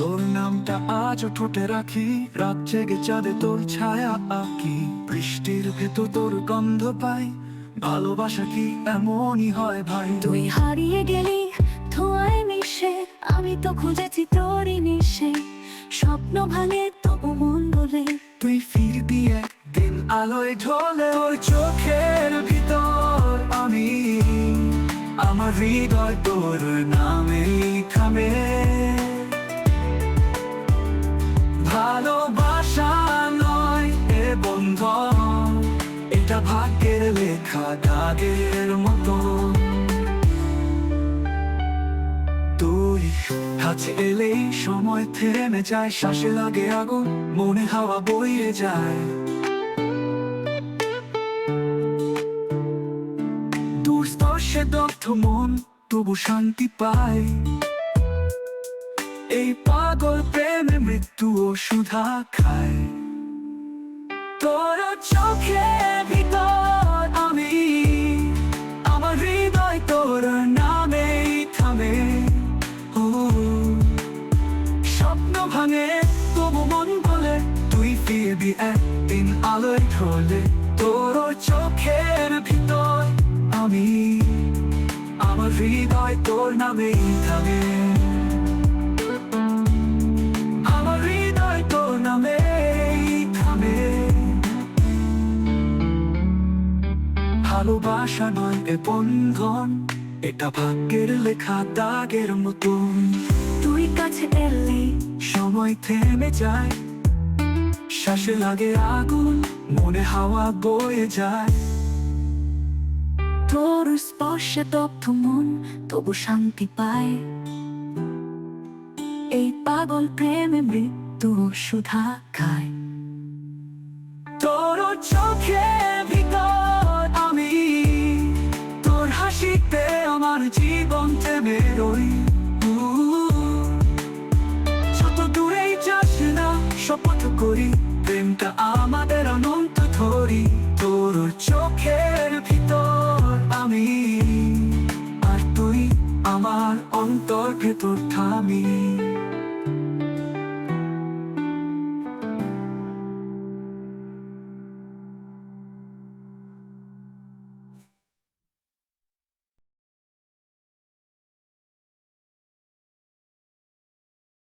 আজও ঠোঁটে রাখি। রাত জেগে চাঁদে তোর ছায়া আঁকি। বৃষ্টির ভেতর তোর গন্ধ পাই। ভালোবাসা কি এমনই হয় ভাই? তুই হারিয়ে গেলি ধোঁয়ায় মিশে। আমি তো খুঁজেছি তোরই নিশে। স্বপ্ন ভাঙে তবু মন বলে। তুই ফিরবি একদিন আলোয় ঢলে ওর চোখের ভিতর আমি। আমার হৃদয় তোর নামে থামে এলেই সময় থেমে যায় শ্বাসে লাগে আগুন মনে হাওয়া বইয়ে যায় দূর স্পর্শে দগ্ধ মন তবু শান্তি পায় এই পাগল প্রেমে মৃত্যু ও সুধা খায় তোর চোখে নামেই স্বপ্ন ভাঙে, তবু মন বলে, তুই ফিরবি একদিন আলোয় ঢলে। তোর চোখের ভিতর আমি, আমার হৃদয় তোর নামেই থামে আমার হৃদয় তোর নামেই থামে ভালোবাসা নয় এ বন্ধন এটা ভাগ্যের লেখা দাগের মতন তুই কাছে এলি। সময় থেমে যায়। শ্বাসে লাগে আগুন মনে হাওয়া বয়ে যায়। তোর স্পর্শে তপ্ত মন তবু শান্তি পায়। এই পাগল প্রেমে মৃত্যু সুধা খায় তোর চোখে দই শত দূরেই যাস না, শপথ করি, প্রেমটা আমাদের অনন্ত ধরি। তোর চোখের ভিতর আমি, আর তুই আমার অন্তর ভেতর থামি।